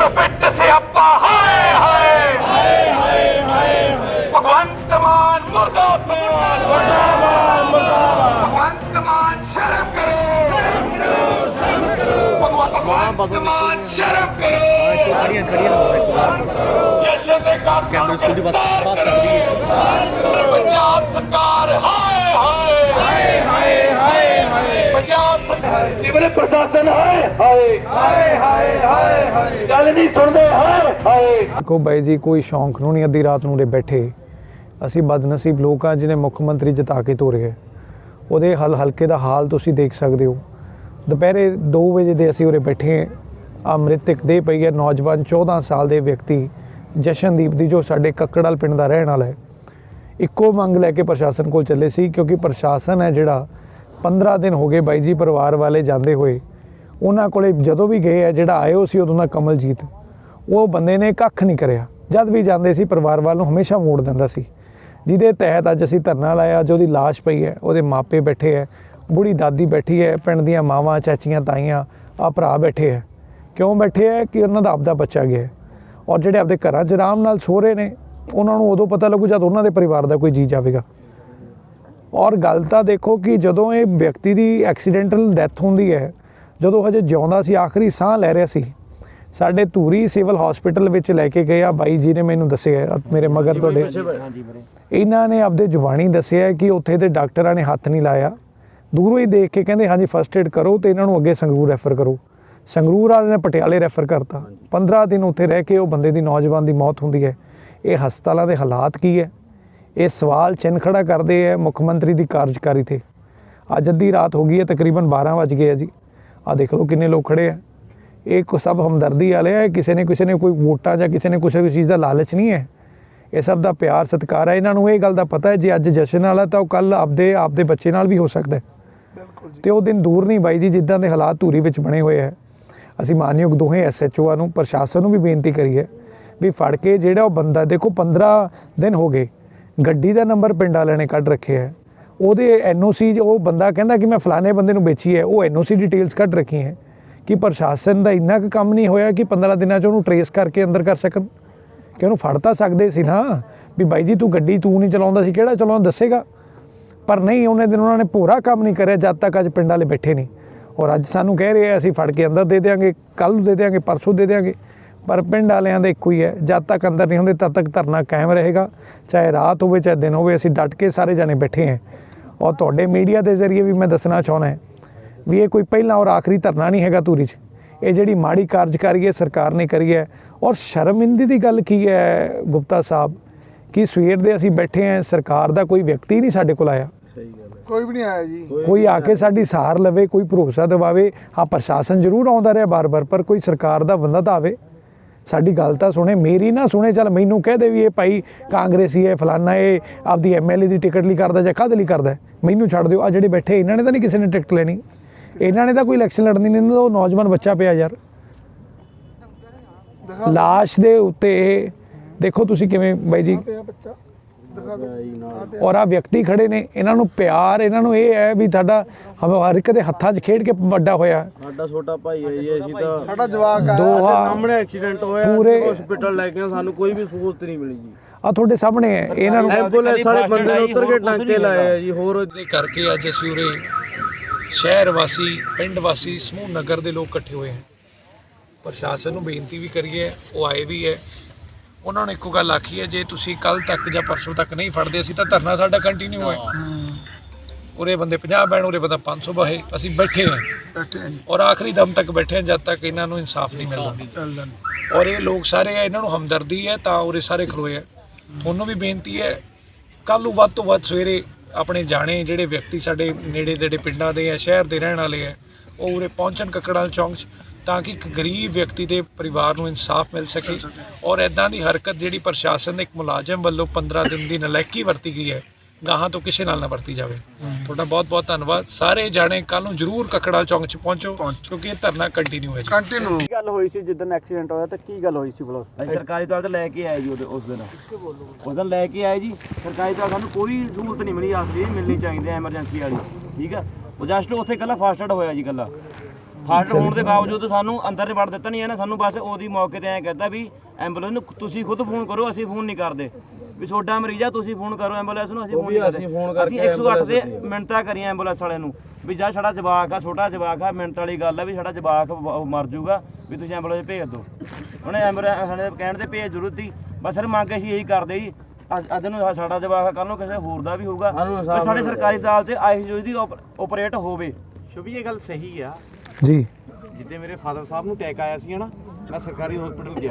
ਕਰੋ ਪਿੱਟ ਸਿਆਪਾ ਹਾਏ ਹਾਏ ਹਾਏ ਹਾਏ ਹਾਏ ਭਗਵੰਤ ਮਾਨ ਮੁਰਦਾਬਾਦ ਮੁਰਦਾਬਾਦ ਮੁਰਦਾਬਾਦ ਭਗਵੰਤ ਮਾਨ ਸ਼ਰਮ ਕਰੋ ਭਗਵੰਤ ਮਾਨ ਸ਼ਰਮ ਕਰੋ ਖੜੀਆਂ ਖੜੀਆਂ ਜਸ਼ਨ ਦੇ ਕੰਮ ਕੈਮਰੇ ਸਟੂਡੀਓ ਬਾਤ ਕਰ ਰਹੀ ਹੈ ਪ੍ਰਸ਼ਾਸਨ ਹਾਏ ਹਾਏ ਹਾਏ ਹਾਏ ਹਾਏ ਹਾਏ। ਗੱਲ ਨਹੀਂ ਸੁਣਦੇ, ਹਾਏ ਹਾਏ। ਦੇਖੋ ਬਾਈ ਜੀ, ਕੋਈ ਸ਼ੌਂਕ ਨੂੰ ਨਹੀਂ ਅੱਧੀ ਰਾਤ ਨੂੰ ਉਰੇ ਬੈਠੇ। ਅਸੀਂ ਬਦਨਸੀਬ ਲੋਕ ਆ ਜਿਹਨੇ ਮੁੱਖ ਮੰਤਰੀ ਜਿਤਾ ਕੇ ਤੋਰੇ ਹੈ ਉਹਦੇ ਹਲ ਹਲਕੇ ਦਾ ਹਾਲ ਤੁਸੀਂ ਦੇਖ ਸਕਦੇ ਹੋ। ਦੁਪਹਿਰੇ 2 ਵਜੇ ਦੇ ਅਸੀਂ ਉਰੇ ਬੈਠੇ ਆ ਮ੍ਰਿਤਕ ਦੇ ਪਈ ਹੈ। ਨੌਜਵਾਨ 14 ਸਾਲ ਦੇ ਵਿਅਕਤੀ ਜਸ਼ਨਦੀਪ ਦੀ, ਜੋ ਸਾਡੇ ਕੱਕੜਾਲ ਪਿੰਡ ਦਾ ਰਹਿਣ ਵਾਲਾ ਹੈ। ਇੱਕੋ ਮੰਗ ਲੈ ਕੇ ਪ੍ਰਸ਼ਾਸਨ ਕੋਲ ਚੱਲੇ ਸੀ, ਕਿਉਂਕਿ ਪ੍ਰਸ਼ਾਸਨ ਹੈ ਜਿਹੜਾ 15 ਦਿਨ ਹੋ ਗਏ ਬਾਈ ਜੀ ਪਰਿਵਾਰ ਵਾਲੇ ਜਾਂਦੇ ਹੋਏ। ਉਹਨਾਂ ਕੋਲੇ ਜਦੋਂ ਵੀ ਗਏ ਆ, ਜਿਹੜਾ ਆਇਓ ਸੀ ਉਦੋਂ ਦਾ ਕਮਲਜੀਤ। ਉਹ ਬੰਦੇ ਨੇ ਕੱਖ ਨਹੀਂ ਕਰਿਆ। ਜਦ ਵੀ ਜਾਂਦੇ ਸੀ, ਪਰਿਵਾਰ ਵੱਲ ਨੂੰ ਹਮੇਸ਼ਾ ਮੋੜ ਦਿੰਦਾ ਸੀ। ਜਿਹਦੇ ਤਹਿਤ ਅੱਜ ਅਸੀਂ ਧਰਨਾ ਲਾਇਆ ਜੋ ਉਹਦੀ ਲਾਸ਼ ਪਈ ਹੈ, ਉਹਦੇ ਮਾਪੇ ਬੈਠੇ ਹੈ, ਬੁੜੀ ਦਾਦੀ ਬੈਠੀ ਹੈ, ਪਿੰਡ ਦੀਆਂ ਮਾਵਾਂ, ਚਾਚੀਆਂ, ਤਾਈਆਂ ਆ ਭਰਾ ਬੈਠੇ ਹੈ। ਕਿਉਂ ਬੈਠੇ ਹੈ? ਕਿ ਉਹਨਾਂ ਦਾ ਆਪਦਾ ਬੱਚਾ ਗਿਆ ਔਰ ਜਿਹੜੇ ਆਪਦੇ ਘਰਾਂ 'ਚ ਆਰਾਮ ਨਾਲ ਸੋ ਰਹੇ ਨੇ, ਉਹਨਾਂ ਨੂੰ ਉਦੋਂ ਪਤਾ ਲੱਗੂ ਜਦ ਉਹਨਾਂ ਦੇ ਪਰਿਵਾਰ ਦਾ ਕੋਈ ਜੀ ਜਾਵੇਗਾ। ਔਰ ਗੱਲ ਤਾਂ ਦੇਖੋ ਕਿ ਜਦੋਂ ਇਹ ਵਿਅਕਤੀ ਦੀ ਐਕਸੀਡੈਂਟਲ ਡੈਥ ਹੁੰਦੀ ਹੈ ਜਦੋਂ ਹਜੇ ਜਿਉਂਦਾ ਸੀ ਆਖਰੀ ਸਾਹ ਲੈ ਰਿਹਾ ਸੀ ਸਾਡੇ ਧੂਰੀ ਸਿਵਲ ਹਸਪੀਟਲ ਵਿੱਚ ਲੈ ਕੇ ਗਏ ਆ। ਬਾਈ ਜੀ ਨੇ ਮੈਨੂੰ ਦੱਸਿਆ ਮੇਰੇ ਮਗਰ ਤੁਹਾਡੇ। ਇਹਨਾਂ ਨੇ ਆਪਦੇ ਜ਼ੁਬਾਨੀ ਦੱਸਿਆ ਕਿ ਉੱਥੇ ਦੇ ਡਾਕਟਰਾਂ ਨੇ ਹੱਥ ਨਹੀਂ ਲਾਇਆ। ਦੂਰੋਂ ਹੀ ਦੇਖ ਕੇ ਕਹਿੰਦੇ ਹਾਂਜੀ ਫਸਟ ਏਡ ਕਰੋ ਤੇ ਇਹਨਾਂ ਨੂੰ ਅੱਗੇ ਸੰਗਰੂਰ ਰੈਫਰ ਕਰੋ। ਸੰਗਰੂਰ ਵਾਲੇ ਨੇ ਪਟਿਆਲੇ ਰੈਫਰ ਕਰਤਾ। 15 ਦਿਨ ਉੱਥੇ ਰਹਿ ਕੇ ਉਹ ਬੰਦੇ ਦੀ ਨੌਜਵਾਨ ਦੀ ਮੌਤ ਹੁੰਦੀ ਹੈ। ਇਹ ਹਸਪਤਾਲਾਂ ਦੇ ਹਾਲਾਤ ਕੀ ਹੈ? ਇਹ ਸਵਾਲ ਚਿੰਨ੍ਹ ਖੜਾ ਕਰਦੇ ਹੈ ਮੁੱਖ ਮੰਤਰੀ ਦੀ ਕਾਰਜਕਾਰੀ ਤੇ। ਅੱਜ ਅੱਧੀ ਰਾਤ ਹੋ ਗਈ ਹੈ ਤਕਰੀਬਨ 12 ਵਜ ਗਏ ਆ ਜੀ। ਆ ਦੇਖ ਲਓ ਕਿੰਨੇ ਲੋਕ ਖੜੇ ਆ। ਇਹ ਕੋ ਸਭ ਹਮਦਰਦੀ ਵਾਲੇ ਆ ਕਿਸੇ ਨੇ ਕਿਸੇ ਨੇ ਕੋਈ ਵੋਟਾਂ ਜਾਂ ਕਿਸੇ ਨੇ ਕਿਸੇ ਵੀ ਚੀਜ਼ ਦਾ ਲਾਲਚ ਨਹੀਂ ਹੈ। ਇਹ ਸਭ ਦਾ ਪਿਆਰ ਸਤਿਕਾਰ ਹੈ ਇਹਨਾਂ ਨੂੰ ਇਹ ਗੱਲ ਦਾ ਪਤਾ ਹੈ ਜੇ ਅੱਜ ਜਸ਼ਨ ਵਾਲਾ ਤਾਂ ਉਹ ਕੱਲ ਆਪਦੇ ਆਪਦੇ ਬੱਚੇ ਨਾਲ ਵੀ ਹੋ ਸਕਦਾ ਹੈ। ਤੇ ਉਹ ਦਿਨ ਦੂਰ ਨਹੀਂ ਬਾਈ ਜੀ ਜਿੱਦਾਂ ਦੇ ਹਾਲਾਤ ਧੂਰੀ ਵਿੱਚ ਬਣੇ ਹੋਏ ਹੈ। ਅਸੀਂ ਮਾਨਯੋਗ ਦੋਹੇ ਐਸਐਚਓਆਂ ਨੂੰ ਪ੍ਰਸ਼ਾਸਨ ਨੂੰ ਵੀ ਬੇਨਤੀ ਕਰੀਏ ਵੀ ਫੜ ਕੇ ਜਿਹੜਾ ਉਹ ਬੰਦਾ ਦੇਖੋ 15 ਦਿਨ ਹੋ ਗਏ ਗੱਡੀ ਦਾ ਨੰਬਰ ਪਿੰਡ ਵਾਲਿਆਂ ਨੇ ਕੱਢ ਰੱਖਿਆ ਹੈ। ਉਹਦੇ ਐਨਓਸੀ ਉਹ ਬੰਦਾ ਕਹਿੰਦਾ ਕਿ ਮੈਂ ਫਲਾਣੇ ਬੰਦੇ ਨੂੰ ਵੇਚੀ ਹੈ, ਉਹ ਐਨਓਸੀ ਡਿਟੇਲਸ ਕੱਢ ਰੱਖੀ ਹੈ ਕਿ ਪ੍ਰਸ਼ਾਸਨ ਦਾ ਇੰਨਾ ਕੁ ਕੰਮ ਨਹੀਂ ਹੋਇਆ ਕਿ 15 ਦਿਨਾਂ 'ਚ ਉਹਨੂੰ ਟਰੇਸ ਕਰਕੇ ਅੰਦਰ ਕਰ ਸਕਣ। ਕਿ ਉਹਨੂੰ ਫੜ ਤਾਂ ਸਕਦੇ ਸੀ ਨਾ, ਵੀ ਬਾਈ ਜੀ ਤੂੰ ਗੱਡੀ ਤੂੰ ਨਹੀਂ ਚਲਾਉਂਦਾ ਸੀ, ਕਿਹੜਾ ਚਲਾਉਂਦਾ ਦੱਸੇਗਾ? ਪਰ ਨਹੀਂ, ਉਹਨੇ ਦਿਨ ਉਹਨਾਂ ਨੇ ਪੂਰਾ ਕੰਮ ਨਹੀਂ ਕਰਿਆ ਜਦ ਤੱਕ ਅੱਜ ਪਿੰਡ ਵਾਲੇ ਬੈਠੇ ਨਹੀਂ। ਔਰ ਅੱਜ ਸਾਨੂੰ ਕਹਿ ਰਹੇ ਆ, ਅਸੀਂ ਫੜ ਕੇ ਅੰਦਰ ਦੇ ਦੇਾਂਗੇ ਕੱਲ ਨੂੰ ਦੇ ਦੇਾਂਗੇ ਪਰਸੋਂ ਦੇ ਦੇਾਂਗੇ ਪਰ ਪਿੰਡ ਵਾਲਿਆਂ ਦਾ ਇੱਕੋ ਹੀ ਹੈ ਜਦ ਤੱਕ ਅੰਦਰ ਨਹੀਂ ਹੁੰਦੇ ਤਦ ਤੱਕ ਧਰਨਾ ਕਾਇਮ ਰਹੇਗਾ ਚਾਹੇ ਰਾਤ ਹੋਵੇ ਚਾਹੇ ਦਿਨ ਹੋਵੇ ਅਸੀਂ ਡਟ ਕੇ ਸਾਰੇ ਜਾਣੇ ਬੈਠੇ ਹਾਂ। ਔਰ ਤੁਹਾਡੇ ਮੀਡੀਆ ਦੇ ਜ਼ਰੀਏ ਵੀ ਮੈਂ ਦੱਸਣਾ ਚਾਹੁੰਦਾ ਵੀ ਇਹ ਕੋਈ ਪਹਿਲਾ ਔਰ ਆਖਰੀ ਧਰਨਾ ਨਹੀਂ ਹੈਗਾ ਧੂਰੀ 'ਚ। ਇਹ ਜਿਹੜੀ ਮਾੜੀ ਕਾਰਜਕਾਰੀ ਹੈ ਸਰਕਾਰ ਨੇ ਕਰੀ ਹੈ। ਔਰ ਸ਼ਰਮਿੰਦੀ ਦੀ ਗੱਲ ਕੀ ਹੈ ਗੁਪਤਾ ਸਾਹਿਬ? ਕਿ ਸਵੇਰ ਦੇ ਅਸੀਂ ਬੈਠੇ ਹਾਂ ਸਰਕਾਰ ਦਾ ਕੋਈ ਵਿਅਕਤੀ ਨਹੀਂ ਸਾਡੇ ਕੋਲ ਆਇਆ। ਕੋਈ ਵੀ ਨਹੀਂ ਆਇਆ ਜੀ। ਕੋਈ ਆ ਕੇ ਸਾਡੀ ਸਹਾਰ ਲਵੇ ਕੋਈ ਭਰੋਸਾ ਦਿਵਾਵੇ। ਹਾਂ ਪ੍ਰਸ਼ਾਸਨ ਜ਼ਰੂਰ ਆਉਂਦਾ ਰਿਹਾ ਬਾਰ-ਬਾਰ ਪਰ ਕੋਈ ਸਰਕਾਰ ਦਾ ਬੰਦਾ ਤਾਂ ਆਵੇ। ਸਾਡੀ ਗੱਲ ਤਾਂ ਸੁਣੇ, ਮੇਰੀ ਨਾ ਸੁਣੇ, ਚੱਲ ਮੈਨੂੰ ਕਹਿ ਦੇ ਵੀ ਇਹ ਭਾਈ ਕਾਂਗਰਸੀ ਹੈ, ਫਲਾਨਾ ਇਹ ਆਪਦੀ ਐਮਐਲਏ ਦੀ ਟਿਕਟ ਲਈ ਕਰਦਾ ਜਾਂ ਕਾਹਦੇ ਲਈ ਕਰਦਾ ਮੈਨੂੰ ਛੱਡ ਦਿਓ, ਆ ਜਿਹੜੇ ਬੈਠੇ, ਇਹਨਾਂ ਨੇ ਤਾਂ ਨਹੀਂ ਕਿਸੇ ਨੇ ਟਿਕਟ ਲੈਣੀ। ਇਹਨਾਂ ਨੇ ਤਾਂ ਕੋਈ ਇਲੈਕਸ਼ਨ ਲੜਨੀ ਨਹੀਂ, ਇਹਨਾਂ ਦਾ ਉਹ ਨੌਜਵਾਨ ਬੱਚਾ ਪਿਆ ਯਾਰ। ਲਾਸ਼ ਦੇ ਉੱਤੇ ਦੇਖੋ ਤੁਸੀਂ ਕਿਵੇਂ ਬਾਈ ਜੀ ਬੱਚਾ ਔਰ ਆ ਵਿਅਕਤੀ ਖੜੇ ਨੇ ਇਹਨਾਂ ਨੂੰ ਪਿਆਰ ਇਹਨਾਂ ਨੂੰ ਇਹ ਹੈ ਵੀ ਤੁਹਾਡਾ ਹਮ- ਹਰ ਇੱਕ ਦੇ ਹੱਥਾਂ 'ਚ ਖੇਡ ਕੇ ਵੱਡਾ ਹੋਇਆ। ਸਾਡਾ ਛੋਟਾ ਭਾਈ ਹੈ ਜੀ ਅਸੀਂ ਤਾਂ ਸਾਡਾ ਜਵਾਕ ਆ ਸਾਹਮਣੇ ਐਕਸੀਡੈਂਟ ਹੋਇਆ ਪੂਰੇ- ਹਸਪੀਟਲ ਲੈ ਕੇ ਸਾਨੂੰ ਕੋਈ ਵੀ ਸਹੂਲਤ ਨਹੀਂ ਮਿਲੀ ਜੀ। ਆ ਤੁਹਾਡੇ ਸਾਹਮਣੇ ਹੈ ਇਹਨਾਂ ਨੂੰ ਐਂਬੂਲੈਂਸ ਵਾਲੇ ਬੰਦੇ ਨੇ ਉਤਰ ਕੇ ਟਾਂਕੇ ਲਾਏ ਆ ਜੀ ਹੋਰ ਦੇ ਕਰਕੇ ਅੱਜ ਅਸੀਂ ਉਰੇ ਸ਼ਹਿਰ ਵਾਸੀ ਪਿੰਡ ਵਾਸੀ ਸਮੂਹ ਨਗਰ ਦੇ ਲੋਕ ਇਕੱਠੇ ਹੋਏ ਹਨ। ਪ੍ਰਸ਼ਾਸਨ ਨੂੰ ਬੇਨਤੀ ਵੀ ਕਰੀਏ ਉਹ ਆਏ ਵੀ ਹੈ। ਉਹਨਾਂ ਨੇ ਇੱਕੋ ਗੱਲ ਆਖੀ ਹੈ ਜੇ ਤੁਸੀਂ ਕੱਲ ਤੱਕ ਜਾਂ ਪਰਸੋਂ ਤੱਕ ਨਹੀਂ ਫੜਦੇ ਅਸੀਂ ਤਾਂ ਧਰਨਾ ਸਾਡਾ ਕੰਟੀਨਿਊ ਹੈ। ਉਰੇ ਬੰਦੇ 50 ਬੈਣ ਉਰੇ ਬੰਦਾ 500 ਬਾਹੇ ਅਸੀਂ ਬੈਠੇ ਹਾਂ। ਬੈਠੇ ਜੀ। ਔਰ ਆਖਰੀ ਦਮ ਤੱਕ ਬੈਠੇ ਹਾਂ ਜਦ ਤੱਕ ਇਹਨਾਂ ਨੂੰ ਇਨਸਾਫ ਨਹੀਂ ਮਿਲਦਾ। ਔਰ ਇਹ ਲੋਕ ਸਾਰੇ ਆ ਇਹਨਾਂ ਨੂੰ ਹਮਦਰਦੀ ਹੈ ਤਾਂ ਉਰੇ ਸਾਰੇ ਖਲੋਏ ਆ। ਤੁਹਾਨੂੰ ਵੀ ਬੇਨਤੀ ਹੈ ਕੱਲ ਨੂੰ ਵੱਧ ਤੋਂ ਵੱਧ ਸਵੇਰੇ ਆਪਣੇ ਜਾਣੇ ਜਿਹੜੇ ਵਿਅਕਤੀ ਸਾਡੇ ਨੇੜੇ ਦੇੜੇ ਪਿੰਡਾਂ ਦੇ ਆ ਸ਼ਹਿਰ ਦੇ ਰਹਿਣ ਵਾਲੇ ਆ ਉਹ ਉਰੇ ਪਹੁੰਚਣ ਕੱਕੜਾਂ ਚੌਂਕ 'ਚ। ਤਾਂ ਕਿ ਇੱਕ ਗਰੀਬ ਵਿਅਕਤੀ ਦੇ ਪਰਿਵਾਰ ਨੂੰ ਇਨਸਾਫ ਮਿਲ ਸਕੇ ਔਰ ਐਦਾਂ ਦੀ ਹਰਕਤ ਜਿਹੜੀ ਪ੍ਰਸ਼ਾਸਨ ਦੇ ਇੱਕ ਮੁਲਾਜ਼ਮ ਵੱਲੋਂ 15 ਦਿਨ ਦੀ ਨਲਾਇਕੀ ਵਰਤੀ ਗਈ ਹੈ ਗਾਹਾਂ ਤੋਂ ਕਿਸੇ ਨਾਲ ਨਾ ਵਰਤੀ ਜਾਵੇ। ਤੁਹਾਡਾ ਬਹੁਤ ਬਹੁਤ ਧੰਨਵਾਦ। ਸਾਰੇ ਜਾਣੇ ਕੱਲ ਨੂੰ ਜਰੂਰ ਕੱਕੜਾਂ ਚੌਂਕ 'ਚ ਪਹੁੰਚੋ ਕਿਉਂਕਿ ਇਹ ਧਰਨਾ ਕੰਟੀਨਿਊ ਹੈ ਜੀ। ਕੰਟੀਨਿਊ ਕੀ ਗੱਲ ਹੋਈ ਸੀ ਜਿੱਦਣ ਐਕਸੀਡੈਂਟ ਹੋਇਆ ਤਾਂ ਕੀ ਗੱਲ ਹੋਈ ਸੀ ਬਲੋ ਅਸੀਂ ਸਰਕਾਰੀ ਤੌਰ ਤੇ ਲੈ ਕੇ ਆਏ ਜੀ ਉਸ ਦਿਨ। ਉਸ ਦਿਨ ਲੈ ਕੇ ਆਏ ਜੀ। ਸਰਕਾਰੀ ਤੌਰ ਸਾਨੂੰ ਕੋਈ ਸਹੂਲਤ ਨਹੀਂ ਮਿਲੀ ਆਖਰੀ ਮਿਲਣੀ ਚਾਹੀਦੀ ਐਮਰਜੈਂਸੀ ਵਾਲੀ। ਠੀਕ ਆ? ਉਹ ਜਸਟ ਉੱਥੇ ਕੱਲਾ ਫਾਸਟ ਐਡ ਹੋਇਆ ਜੀ ਕੱਲਾ ਹਾਰਟ ਹੋਣ ਦੇ ਬਾਵਜੂਦ ਸਾਨੂੰ ਅੰਦਰ ਨਹੀਂ ਵੜ ਦਿੱਤਾ ਨਹੀਂ ਇਹਨੇ। ਸਾਨੂੰ ਬਸ ਉਹਦੀ ਮੌਕੇ ਤੇ ਐਂ ਕਹਿੰਦਾ ਵੀ ਐਂਬੂਲੈਂਸ ਨੂੰ ਤੁਸੀਂ ਖੁਦ ਫੋਨ ਕਰੋ ਅਸੀਂ ਫੋਨ ਨਹੀਂ ਕਰਦੇ। ਵੀ ਛੋਟਾ ਮਰੀਜ਼ ਆ ਤੁਸੀਂ ਫੋਨ ਕਰੋ ਐਂਬੂਲੈਂਸ ਨੂੰ ਅਸੀਂ ਫੋਨ ਨਹੀਂ ਕਰਦੇ। ਅਸੀਂ 108 ਤੇ ਮਿੰਟਾਂ ਕਰੀਆਂ ਐਂਬੂਲੈਂਸ ਵਾਲਿਆਂ ਨੂੰ। ਵੀ ਜਾ ਸਾਡਾ ਜਵਾਕ ਆ ਛੋਟਾ ਜਵਾਕ ਆ ਮਿੰਟ ਵਾਲੀ ਗੱਲ ਆ ਵੀ ਸਾਡਾ ਜਵਾਕ ਮਰ ਜਾਊਗਾ ਵੀ ਤੁਸੀਂ ਐਂਬੂਲੈਂਸ ਭੇਜ ਦਿਓ। ਉਹਨੇ ਐਂਬੂਲੈਂਸ ਸਾਡੇ ਕਹਿਣ ਤੇ ਭੇਜ ਜ਼ਰੂਰਤ ਸੀ ਬਸ ਸਰ ਮੰਗ ਅਸੀਂ ਇਹੀ ਕਰਦੇ ਜੀ। ਅੱਜ- ਨੂੰ ਸਾਡਾ ਜਵਾਕ ਕੱਲ ਨੂੰ ਕਿਸੇ ਹੋਰ ਦਾ ਵੀ ਹੋਊਗਾ। ਸਾਡੇ ਸਰਕਾਰੀ ਦਾਲ ਤੇ ਆਈਸੀਯੂ ਦੀ ਆਪਰੇਟ ਹੋਵੇ। ਸ਼ੁਭੀ ਇਹ ਗੱਲ ਸਹੀ ਆ। ਜੀ। ਜਿੱਦੇ ਮੇਰੇ ਫਾਦਰ ਸਾਹਿਬ ਨੂੰ ਅਟੈਕ ਆਇਆ ਸੀ ਨਾ ਮੈਂ ਸਰਕਾਰੀ ਹਸਪੀਟਲ ਗਿਆ।